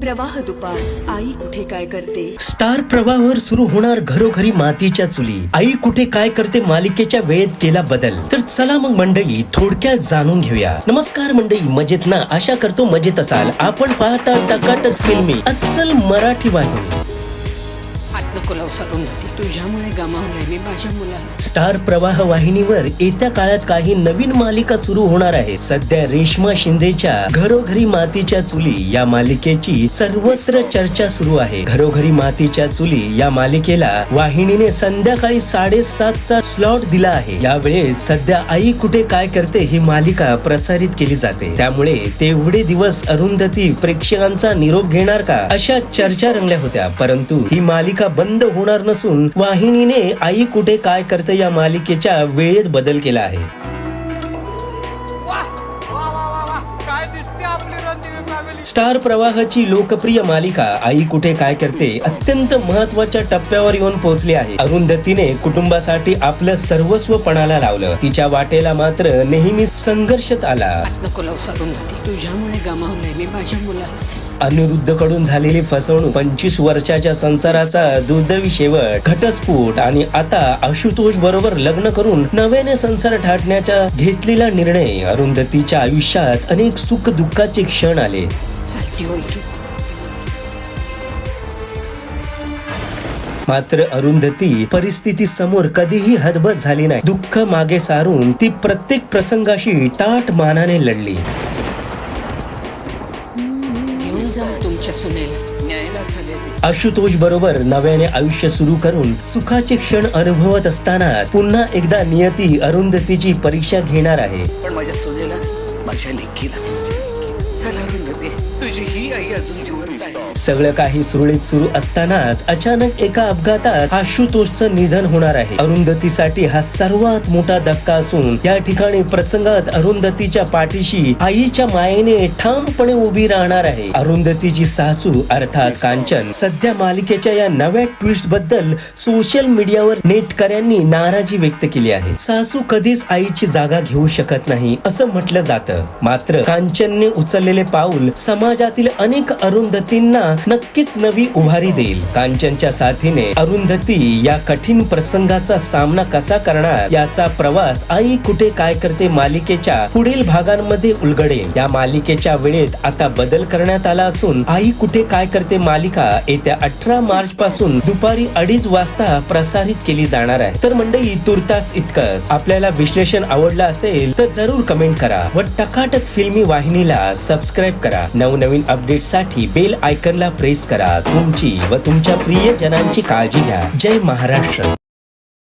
प्रवाह दुपार. आई कुठे काय करते? स्टार प्रवाहावर सुरू होणार घरोघरी मातीच्या चुली. आई कुठे काय करते मालिकेच्या वेळेत केला बदल. तर चला मग मंडळी थोडक्यात जाणून घेऊया. नमस्कार मंडळी मजेत ना? आशा करतो मजेत असाल. आपण पाहता टकाटक फिल्मी अस्सल मराठी तुझ्यामुळे गमावलंय मी माझ्या मुलाला. स्टार प्रवाह वाहिनीवर येत्या काळात काही नवीन मालिका सुरू होणार आहे सध्या रेश्मा शिंदेच्या घरोघरी मातीच्या चुली या मालिकेची सर्वत्र चर्चा सुरू आहे. घरोघरी मातीच्या चुली या मालिकेला वाहिनीने संध्याकाळी साडेसातचा स्लॉट दिला आहे. यावेळेस सध्या आई कुठे काय करते ही मालिका प्रसारित केली जाते. त्यामुळे तेवढे दिवस अरुंधती प्रेक्षकांचा निरोप घेणार का? अशा चर्चा रंगल्या होत्या. परंतु ही मालिका बंद होणार नसून वाहिनीने आई कुठे काय करते या मालिकेच्या वेळेत बदल केला आहे. स्टार प्रवाहाची लोकप्रिय मालिका आई कुठे काय करते अत्यंत महत्त्वाच्या टप्प्यावर येऊन पोहोचली आहे. अरुंधतीने कुटुंबासाठी आपलं सर्वस्व पणाला लावलं. तिच्या वाटेला मात्र नेहमी संघर्षच आला. नको अरुंधती तुझ्यामुळे गमावलंय मी माझ्या मुलाला. अनिरुद्धकडून झालेली फसवणूक पंचवीस वर्षाच्या संसाराचा दुर्दैवी शेवट घटस्फोट आणि आता आशुतोष बरोबर लग्न करून नव्याने संसार ठाटण्याचा घेतलेला निर्णय. अरुंधतीच्या आयुष्यात अनेक सुख दुःखाचे क्षण आले. तू मात्र अरुंधती परिस्थिती समोर कधीही हतबत झाली नाही. दुःख मागे सारून ती प्रत्येक प्रसंगाशी ताट मानाने लढली. तुमच्या सुनेला. आशुतोष बरोबर नव्याने आयुष्य सुरू करून सुखाचे क्षण अनुभवत असताना पुन्हा एकदा नियती अरुंधतीची परीक्षा घेणार आहे. पण माझ्या सोनेला माझ्या लेकीला चला अरुंधती तुझी ही आई अजून आहे सगळं काही सुरळीत सुरू असतानाच अचानक एका अपघातात आशुतोषचं निधन होणार आहे. अरुंधतीसाठी हा सर्वात मोठा धक्का असून या ठिकाणी प्रसंगात अरुंधतीच्या पाठीशी आईच्या मायेने ठामपणे उभी राहणार आहे. अरुंधतीची सासू अर्थात कांचन सध्या मालिकेच्या या नव्या ट्विस्टबद्दल सोशल मीडियावर नेटकऱ्यांनी नाराजी व्यक्त केली आहे. सासू कधीच आईची जागा घेऊ शकत नाही असं म्हटलं जातं. मात्र कांचनने उचललेले पाऊल समाजातील अनेक अरुंधतींना नक्कीच नवी उभारी देईल. कांचनच्या साथीने अरुंधती या कठीण प्रसंगाचा सामना कसा करणार याचा प्रवास आई कुठे काय करते मालिकेच्या पुढील भागांमध्ये उलगडेल. या मालिकेच्या वेळेत आता बदल करण्यात आला असून आई कुठे काय करते मालिका येत्या अठरा मार्च पासून दुपारी अडीच वाजता प्रसारित केली जाणार आहे. तर मंडळी तुर्तास इतकंच. आपल्याला विश्लेषण आवडलं असेल तर जरूर कमेंट करा व टकाटक फिल्मी वाहिनीला सबस्क्राईब करा. नवनवीन अपडेटसाठी बेल आयकनला प्रेस करा. तुमची व तुमच्या प्रियजनांची काळजी घ्या. जय महाराष्ट्र.